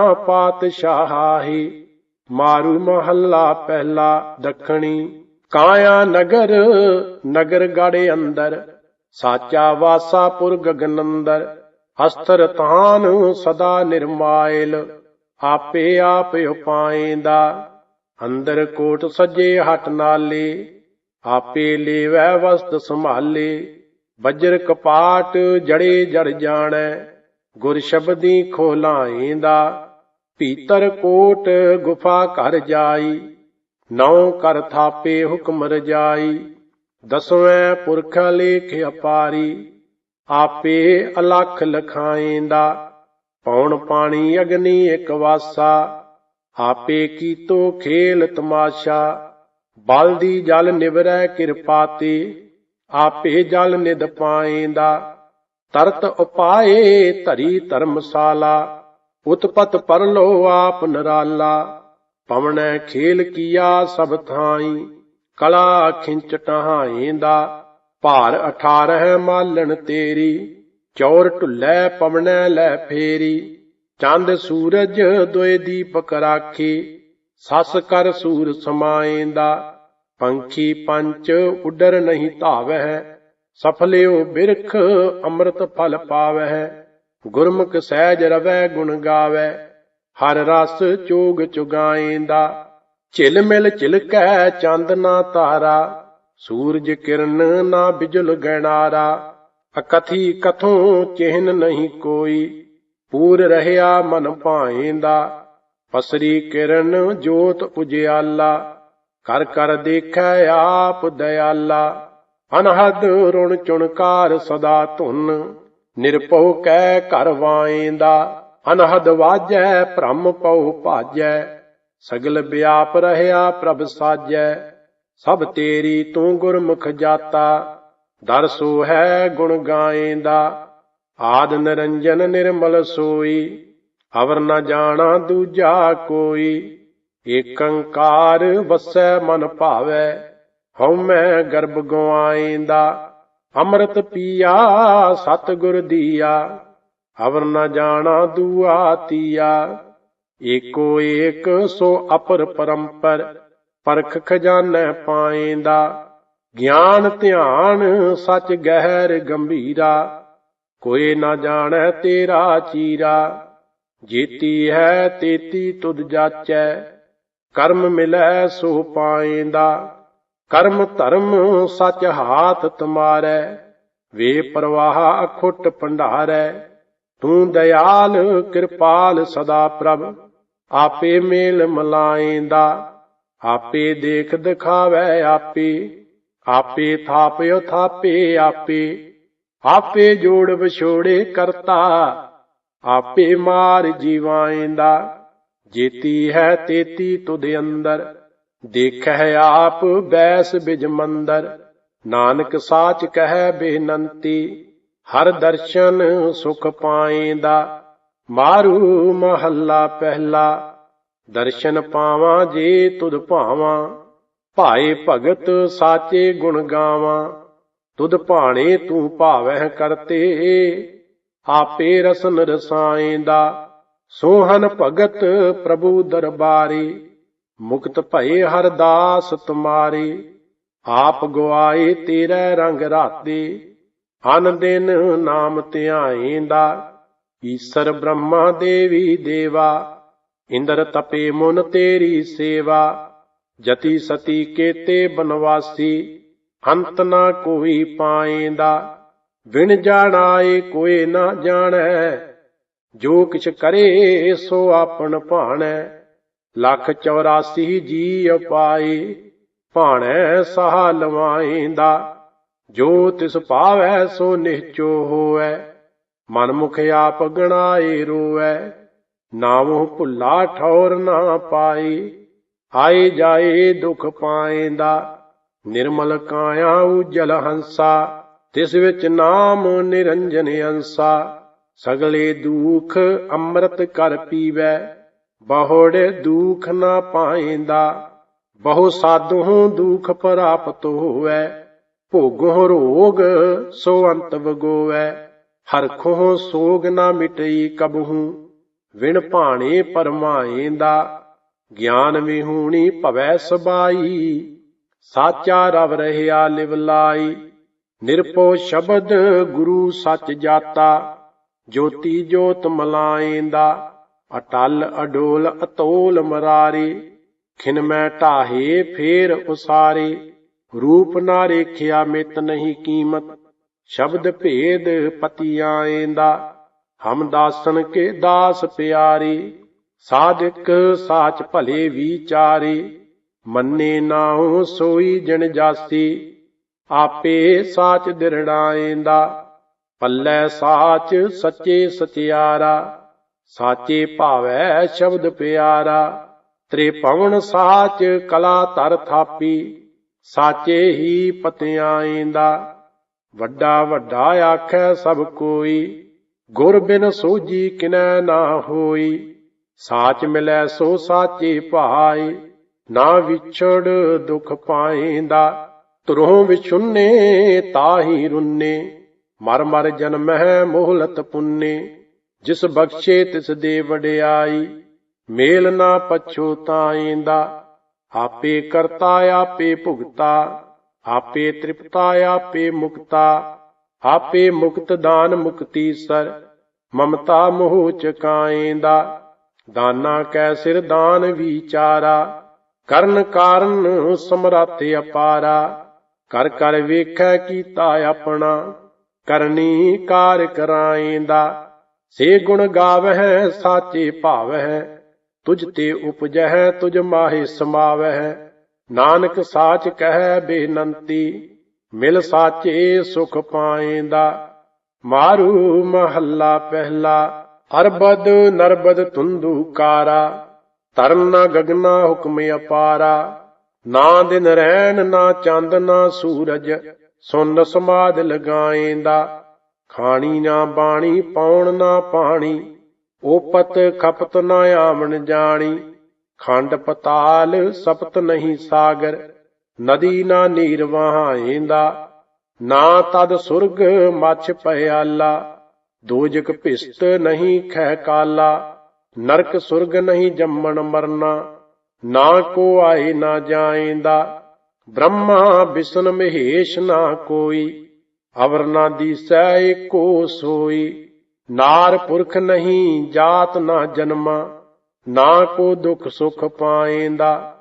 ਤੇਰਵਾਂ ਪਾਤਸ਼ਾਹੀ। ਮਾਰੂ ਮਹੱਲਾ ਪਹਿਲਾ ਦੱਖਣੀ। ਕਾਇਆ ਨਗਰ ਨਗਰ ਗਾੜੇ ਅੰਦਰ। ਸਾਚਾ ਵਾਸਾਪੁਰ ਗਗਨੰਦਰ। ਅਸਤਰ ਤਾਨ ਸਦਾ ਨਿਰਮਾਇਲ। ਆਪੇ ਆਪ ਉਪਾਏਂਦਾ ਅੰਦਰ ਕੋਟ ਸਜੇ ਹਟ ਨਾਲੇ। ਆਪੇ ਲੇਵੈ ਵਸਤ ਸੰਭਾਲੇ। ਵਜਰ ਕਪਾਟ ਜੜੇ ਜੜ ਜਾਣੈ। ਗੁਰ ਸ਼ਬਦੀ ਖੋਲਾਏਂਦਾ ਭੀਤਰ ਕੋਟ ਗੁਫਾ ਘਰ ਜਾਈ, ਨੌ ਕਰ ਥਾਪੇ ਹੁਕਮ ਰਜਾਈ, ਦਸਵੇਂ ਪੁਰਖ ਲੇਖ ਅਪਾਰੀ, ਆਪੇ ਅਲਖ ਲਖਾਏਂਦਾ, ਪੌਣ ਪਾਣੀ ਅਗਨੀ ਇਕ ਵਾਸਾ, ਆਪੇ ਕੀਤੋ ਖੇਲ ਤਮਾਸ਼ਾ, ਬਲ ਦੀ ਜਲ ਨਿਵਰੈ ਕਿਰਪਾਤੀ ਆਪੇ ਜਲ ਨਿਦ ਪਾਏਂਦਾ, ਤਰਤ ਉਪਾਏ ਧਰੀ ਧਰਮਸ਼ਾਲਾ ਉਤਪਤ ਪਰਲੋ ਆਪ ਨਰਾਲਾ, ਪਵਣੈ ਖੇਲ ਕੀਆ ਸਭ ਥਾਈ, ਕਲਾ ਖਿੰਚ ਟਹਾਏਂਦਾ, ਭਾਰ 18 ਮਾਲਣ ਤੇਰੀ, ਚੌਰ ਢੁੱਲੇ ਪਵਣੈ ਲੈ ਫੇਰੀ, ਚੰਦ ਸੂਰਜ ਦੋਏ ਦੀਪਕ ਰਾਖੀ, ਸਸ ਕਰ ਸੂਰ ਸਮਾਏਂਦਾ, ਪੰਖੀ ਪੰਚ ਉਡਰ ਨਹੀਂ ਧਾਵਹਿ, ਸਫਲਿਓ ਬਿਰਖ ਅੰਮ੍ਰਿਤ ਫਲ ਪਾਵਹਿ। ਗੁਰਮੁਖ ਸਹਿਜ ਰਵੈ, ਗੁਣ ਗਾਵੈ, ਹਰ ਰਸ ਚੋਗ ਚੁਗਾਏਂਦਾ। ਝਿਲ ਮਿਲ ਝਿਲਕੈ, ਚੰਦ ਨਾ ਤਾਰਾ, ਸੂਰਜ ਕਿਰਨ ਨਾ ਬਿਜਲ ਗਣਾਰਾ ਅਕਥੀ ਕਥੋਂ ਚਿਹਨ ਨਹੀਂ ਕੋਈ, ਪੂਰ ਰਹਿਆ ਮਨ ਭਾਏਂਦਾ। ਪਸਰੀ ਕਿਰਨ ਜੋਤ ਉਜਿਆਲਾ, ਕਰ ਕਰ ਦੇਖੈ ਆਪ ਦਇਆਲਾ। ਅਨਹਦ ਰੁਣ ਚੁਣਕਾਰ ਸਦਾ ਧੁਨ ਨਿਰਭਉ ਕੈ ਘਰ ਵਾਏਂਦਾ, ਅਨਹਦ ਵਾਜੈ, ਭ੍ਰਮ ਪਉ ਭਾਜੈ। ਸਗਲ ਵਿਆਪ ਰਹਿਆ ਪ੍ਰਭ ਸਾਜੈ, ਸਭ ਤੇਰੀ ਤੂੰ ਗੁਰਮੁਖ ਜਾਤਾ। ਦਰ ਸੋ ਹੈ ਗੁਣ ਗਾਏਂਦਾ, ਆਦ ਨਿਰੰਜਨ ਨਿਰਮਲ ਸੋਈ। ਅਵਰ ਨ ਜਾਣਾ ਦੂਜਾ ਕੋਈ, ਏਕੰਕਾਰ ਵਸੈ ਮਨ ਭਾਵੈ। ਹਉ ਮੈਂ ਗਰਭ ਗਵਾਏਂਦਾ ਅੰਮ੍ਰਿਤ ਪੀਆ, ਸਤਿਗੁਰ ਦੀਆ ਅਵਰ ਨਾ ਜਾਣਾ ਦੂਆ ਤੀਆ। ਏਕੋ ਏਕ ਸੋ ਅਪਰ ਪਰੰਪਰ, ਪਰਖ ਖਜ਼ਾਨੈ ਪਾਏਂਦਾ। ਗਿਆਨ ਧਿਆਨ ਸਚ ਗਹਿਰ ਗੰਭੀਰਾ ਕੋਈ ਨਾ ਜਾਣੈ ਤੇਰਾ ਚੀਰਾ। ਜੀਤੀ ਹੈ ਤੇਤੀ ਤੁਧ ਜਾਚੈ, ਕਰਮ ਮਿਲੈ ਸੋ ਪਾਏਂਦਾ। ਕਰਮ ਧਰਮ ਸੱਚ ਹਾਥ ਤੁਮਾਰੈ, ਵੇ ਪ੍ਰਵਾਹ ਅਖੁੱਟ ਭੰਡਾਰੈ। ਤੂੰ ਦਇਆਲ, ਕਿਰਪਾਲ ਸਦਾ ਪ੍ਰਭ, ਆਪੇ ਮੇਲ ਮਲਾਏਂਦਾ। ਆਪੇ ਦੇਖ ਦਿਖਾਵੈ ਆਪੇ ਆਪੇ ਥਾਪਿਓ ਥਾਪੇ ਆਪੇ। ਆਪੇ ਜੋੜ ਵਿਛੋੜੇ ਕਰਤਾ, ਆਪੇ ਮਾਰ ਜੀਵਾਏਂਦਾ। ਜੀਤੀ ਹੈ ਤੇਤੀ ਤੁਧ ਅੰਦਰ ਦੇਖੈ ਆਪ ਬੈਸ ਬਿਜ ਮੰਦਰ, ਨਾਨਕ ਸਾਚ ਕਹੈ ਬੇਨੰਤੀ, ਹਰ ਦਰਸ਼ਨ ਸੁਖ ਪਾਏਂਦਾ, ਮਾਰੂ ਮਹੱਲਾ ਪਹਿਲਾ, ਦਰਸ਼ਨ ਪਾਵਾਂ ਜੇ ਤੁਧ ਭਾਵਾਂ, ਭਾਏ ਭਗਤ ਸਾਚੇ ਗੁਣ ਗਾਵਾਂ, ਤੁਧ ਭਾਣੇ ਤੂੰ ਭਾਵਹਿ ਕਰਤੇ, ਆਪੇ ਰਸਨ ਰਸਾਏਂਦਾ, ਸੋਹਨ ਭਗਤ ਪ੍ਰਭੂ ਦਰਬਾਰੀ। ਮੁਕਤ ਭਏ ਹਰਦਾਸ ਤੁਮਾਰੇ, ਆਪ ਗਵਾਏ ਤੇਰੇ ਰੰਗ ਰਾਤੇ, ਅਨ ਦਿਨ ਨਾਮ ਧਿਆਏਂਦਾ, ਈਸ਼ਰ ਬ੍ਰਹਮਾ ਦੇਵੀ ਦੇਵਾ, ਇੰਦਰ ਤਪੇ ਮਨ ਤੇਰੀ ਸੇਵਾ, ਜਤੀ ਸਤੀ ਕੇਤੇ ਬਨਵਾਸੀ, ਅੰਤ ਨਾ ਕੋਈ ਪਾਏਂਦਾ ਵਿਣ ਜਾਣਾਏ ਕੋਈ ਨਾ ਜਾਣੈ, ਜੋ ਕਿਛ ਕਰੇ ਸੋ ਆਪਣ ਭਾਣੈ। ਲੱਖ 84 ਜੀ ਅਪਾਈ ਭਾਣੈ ਸਹਾ ਲਵਾਏਂਦਾ, ਜੋ ਤਿਸ ਪਾਵੈ ਸੋ ਨਿਹਚੋ ਹੋਐ ਮਨ ਮੁਖ ਆਪ ਗਣਾਏ ਰੋਵੈ, ਨਾਮੋ ਭੁੱਲਾ ਠੌਰ ਨਾ ਪਾਈ ਆਏ ਜਾਏ ਦੁਖ ਪਾਏਂਦਾ, ਨਿਰਮਲ ਕਾਇਆ ਉਜਲ ਹੰਸਾ, ਤਿਸ ਵਿੱਚ ਨਾਮ ਨਿਰੰਜਨ ਅੰਸਾ, ਸਗਲੇ ਦੁਖ ਅੰਮ੍ਰਿਤ ਕਰ ਪੀਵੈ ਬਹੁੜ ਦੁਖ ਨਾ ਪਾਏਂਦਾ ਬਹੁ ਸਾਧੂ ਦੁਖ ਪ੍ਰਾਪਤ ਹੋਵੈ, ਭੋਗੋ ਰੋਗ ਸੋ ਅੰਤ ਵਗੋਵੈ ਹਰਖੋ ਸੋਗ ਨਾ ਮਿਟਈ ਕਬਹੂ, ਵਿਣ ਭਾਣੇ ਪਰਮਾਏਂਦਾ ਗਿਆਨ ਵਿਹੂਣੀ ਭਵੈ ਸਬਾਈ, ਸਾਚਾ ਰਵ ਰਹਿਆ ਲਿਵ ਲਾਈ ਨਿਰਪੋ ਸ਼ਬਦ ਗੁਰੂ ਸੱਚ ਜਾਤਾ, ਜੋਤੀ ਜੋਤ ਮਲਾਏਂਦਾ ਅਟਲ ਅਡੋਲ ਅਤੋਲ ਮਰਾਰੀ, ਖਿਨ ਮੈਂ ਢਾਹੇ ਫੇਰ ਉਸਾਰੇ। ਰੂਪ ਨਾ ਰੇਖਿਆ ਮਿਤ ਨਹੀਂ ਕੀਮਤ, ਸ਼ਬਦ ਭੇਦ ਪਤੀ ਆਏਂਦਾ ਹਮ ਦਾਸਨ ਕੇ ਦਾਸ ਪਿਆਰੇ ਸਾਧਕ ਸਾਚ ਭਲੇ ਵਿਚਾਰੇ। ਮੰਨੇ ਨਾਉ ਸੋਈ ਜਨ ਜਾਸੀ, ਆਪੇ ਸਾਚ ਦਿਰੜਾਏਂਦਾ ਪੱਲੇ ਸਾਚ ਸੱਚੇ ਸਚਿਆਰਾ। ਸਾਚੇ ਭਾਵੈ ਸ਼ਬਦ ਪਿਆਰਾ ਤ੍ਰਿਪਵਨ ਸਾਚ ਕਲਾ ਤਰ ਥਾਪੀ, ਸਾਚੇ ਹੀ ਪਤਿਆਏਂਦਾ ਵੱਡਾ ਵੱਡਾ ਆਖੈ ਸਭ ਕੋਈ, ਗੁਰ ਬਿਨ ਸੋਜੀ ਕਿਨੈ ਨਾ ਹੋਈ। ਸਾਚ ਮਿਲੈ ਸੋ ਸਾਚੇ ਭਾਈ, ਨਾ ਵਿਛੜ ਦੁਖ ਪਾਏਂਦਾ ਤੁਰੋਂ ਵਿਛੁੰਨੇ ਤਾਹੀ ਰੁੰਨੇ, ਮਰ ਮਰ ਜਨਮਹਿ ਮੋਹਲਤ ਪੁੰਨੇ। ਜਿਸ ਬਖਸ਼ੇ ਤਿਸ ਦੇ ਵਡਿਆਈ, ਮੇਲ ਨਾ ਪਛੋਤਾਏਂਦਾ ਆਪੇ ਕਰਤਾ, ਆਪੇ ਭੁਗਤਾ, ਆਪੇ ਤ੍ਰਿਪਤਾ, ਆਪੇ ਮੁਕਤਾ। ਆਪੇ ਮੁਕਤ ਦਾਨ ਮੁਕਤੀ ਸਰ, ਮਮਤਾ ਮੋਹ ਚਕਾਏਂਦਾ ਦਾਨਾ ਕੈ ਸਿਰ ਦਾਨ ਵਿਚਾਰਾ, ਕਰਨ ਕਾਰਨ ਸਮਰੱਥ ਅਪਾਰਾ। ਕਰ ਕਰ ਵੇਖੈ ਕੀਤਾ ਆਪਣਾ, ਕਰਨੀ ਕਾਰ ਕਰਾਏਂਦਾ। ਸੇ ਗੁਣ ਗਾਵਹਿ, ਸਾਚੇ ਭਾਵਹਿ, ਤੁਝ ਤੇ ਉਪਜਹਿ, ਤੁਝ ਮਾਹੇ ਸਮਾਵਹਿ। ਨਾਨਕ ਸਾਚ ਕਹਿ ਬੇਨੰਤੀ, ਮਿਲ ਸਾਚੇ ਸੁਖ ਪਾਏਂਦਾ। ਮਾਰੂ ਮਹੱਲਾ ਪਹਿਲਾ, ਅਰਬਦ ਨਰਬਦ ਤੁੰਦੂ ਕਾਰਾ। ਤਰਨ ਨਾ ਗਗਨਾ ਹੁਕਮ ਅਪਾਰਾ। ਨਾ ਦਿਨ ਰਹਿਣ ਨਾ ਚੰਦ, ਨਾ ਸੂਰਜ, ਸੁਨ ਸਮਾਦ ਲਗਾਏਂਦਾ। ਖਾਣੀ ਨਾ ਬਾਣੀ ਪਾਉਣ ਨਾ ਪਾਣੀ ਓਪਤ ਖਪਤ ਨਾ ਆਵਣ ਜਾਣੀ। ਖੰਡ ਪਤਾਲ ਸਪਤ ਨਹੀਂ ਸਾਗਰ, ਨਦੀ ਨਾ ਨੀਰ ਵਹਾਏਂਦਾ ਨਾ ਤਦ ਸੁਰਗ ਮਛ ਪਿਆਲਾ ਦੋਜਕ ਭਿਸਤ ਨਹੀਂ ਖਹਿ ਕਾਲਾ। ਨਰਕ ਸੁਰਗ ਨਹੀਂ ਜੰਮਣ ਮਰਨਾ, ਨਾ ਕੋ ਆਏ ਨਾ ਜਾਏਂਦਾ। ਬ੍ਰਹਮਾ ਵਿਸ਼ਨ ਮਹੇਸ਼ ਨਾ ਕੋਈ। ਅਵਰ ਨਾ ਦੀਸੈ ਏਕੋ ਸੋਈ। ਨਾਰ ਪੁਰਖ ਨਹੀਂ, ਜਾਤ ਨਾ ਜਨਮਾ। ਨਾ ਕੋ ਦੁਖ ਸੁਖ ਪਾਏਂਦਾ।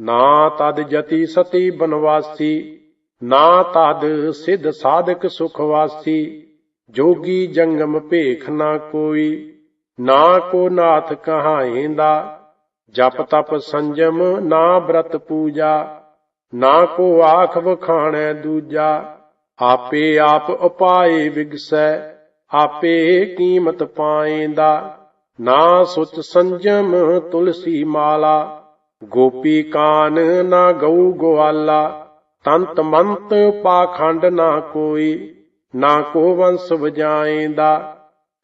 ਨਾ ਤਦ ਜਤੀ ਸਤੀ ਬਨਵਾਸੀ। ਨਾ ਤਦ ਸਿਧ ਸਾਧਕ ਸੁਖ ਵਾਸੀ। ਜੋਗੀ ਜੰਗਮ ਭੇਖ ਨਾ ਕੋਈ। ਨਾ ਕੋ ਨਾਥ ਕਹਾਏਂਦਾ। ਜਪ ਤਪ ਸੰਜਮ ਨਾ ਬ੍ਰਤ ਪੂਜਾ। ਨਾ ਕੋ ਆਖ ਵਖਾਣੈ ਦੂਜਾ। ਆਪੇ ਆਪ ਉਪਾਏ ਵਿਗਸੈ, ਆਪੇ ਕੀਮਤ ਪਾਏਂਦਾ। ਨਾ ਸੁਤ ਸੰਜਮ ਤੁਲਸੀ ਮਾਲਾ, ਗੋਪੀ ਕਾਨ ਨਾ ਗਊ ਗਵਾਲਾ। ਤੰਤ ਮੰਤ ਪਾਖੰਡ ਨਾ ਕੋਈ, ਨਾ ਕੋ ਵੰਸ ਵਜਾਏਂਦਾ।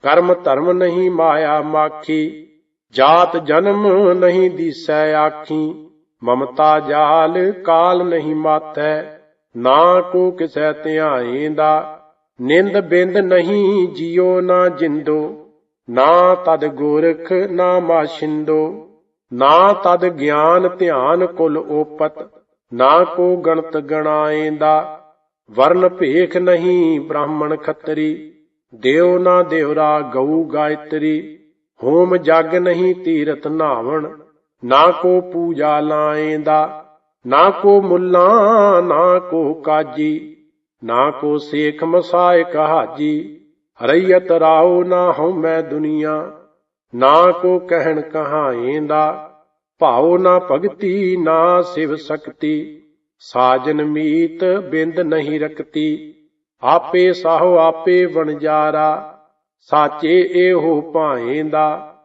ਕਰਮ ਧਰਮ ਨਹੀਂ ਮਾਇਆ ਮਾਖੀ, ਜਾਤ ਜਨਮ ਨਹੀਂ ਦੀਸੈ ਆਖੀ। ਮਮਤਾ ਜਾਲ ਕਾਲ ਨਹੀਂ ਮਾਤੈ ਨਾ ਕੋ ਕਿਸੈ ਧਿਆਏਂਦਾ ਨਿੰਦ ਬਿੰਦ ਨਹੀਂ ਜਿਉ ਨਾ ਜਿੰਦੋ, ਨਾ ਤਦ ਗੋਰਖ ਨਾ ਮਾਸ਼ਿੰਦੋ, ਨਾ ਤਦ ਗਿਆਨ ਧਿਆਨ ਕੁਲ ਓਪਤ, ਨਾ ਕੋ ਗਣਤ ਗਣਾਏਂਦਾ ਵਰਨ ਭੇਖ ਨਹੀਂ ਬ੍ਰਾਹਮਣ ਖੱਤਰੀ ਦੇਵ ਨਾ ਦੇਵਰਾ ਗਊ ਗਾਇਤਰੀ, ਹੋਮ ਜਗ ਨਹੀਂ ਤੀਰਤ ਨਾਵਣ, ਨਾ ਕੋ ਪੂਜਾ ਲਾਏਂਦਾ ਨਾ ਕੋ ਮੁੱਲਾ, ਨਾ ਕੋ ਕਾਜੀ, ਨਾ ਕੋ ਸੇਖ ਮਸਾਇ ਕਹਾਜੀ ਹਰਈਤ ਰਾਉ ਨਾ ਹਉ ਮੈਂ ਦੁਨੀਆ, ਨਾ ਕੋ ਕਹਿਣ ਕਹਾਏਂਦਾ ਭਾਉ ਨਾ ਭਗਤੀ, ਨਾ ਸਿਵ ਸਕਤੀ, ਸਾਜਨ ਮੀਤ ਬਿੰਦ ਨਹੀਂ ਰਕਤੀ ਆਪੇ ਸਾਹੋ ਆਪੇ ਵਣਜਾਰਾ ਸਾਚੇ ਇਹੋ ਭਾਏਂਦਾ।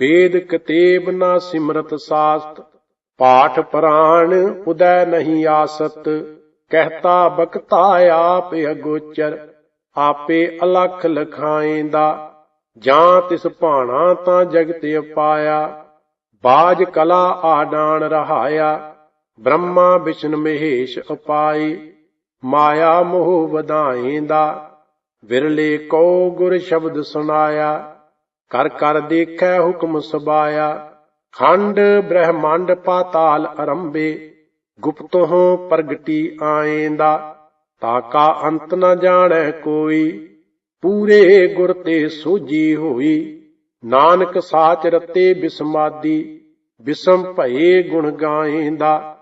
ਵੇਦ ਕਤੇਬ ਨਾ ਸਿਮਰਤ ਸਾਸਤ ਪਾਠ ਪ੍ਰਾਣ ਉਦੈ ਨਹੀਂ ਆਸਤ, ਕਹਿਤਾ ਬਕਤਾ ਆਪ ਅਗੋਚਰ, ਆਪੇ ਅਲਖ ਲਖਾਏਂਦਾ, ਜਾਂ ਤਿਸ ਭਾਣਾ ਤਾਂ ਜਗਤ ਅਪਾਇਆ, ਬਾਜ ਕਲਾ ਆਡਾਨ ਰਹਾਇਆ, ਬ੍ਰਹਮਾ ਵਿਸ਼ਨ ਮਹੇਸ਼ ਅਪਾਈ ਮਾਇਆ ਮੋਹ ਵਧਾਏਂਦਾ, ਵਿਰਲੇ ਕੋ ਗੁਰ ਸ਼ਬਦ ਸੁਨਾਇਆ ਕਰ ਕਰ ਦੇਖੈ ਹੁਕਮ ਸਬਾਇਆ ਖੰਡ ਬ੍ਰਹਮੰਡ ਪਾਤਾਲ ਅਰੰਭੇ, ਗੁਪਤੋਂ ਪ੍ਰਗਟੀ ਆਏਂਦਾ ਤਾਕਾ ਅੰਤ ਨ ਜਾਣੈ ਕੋਈ, ਪੂਰੇ ਗੁਰ ਤੇ ਸੋਜੀ ਹੋਈ। ਨਾਨਕ ਸਾਚ ਰਤੇ ਬਿਸਮਾਦੀ, ਬਿਸਮ ਭਏ ਗੁਣ ਗਾਏਂਦਾ।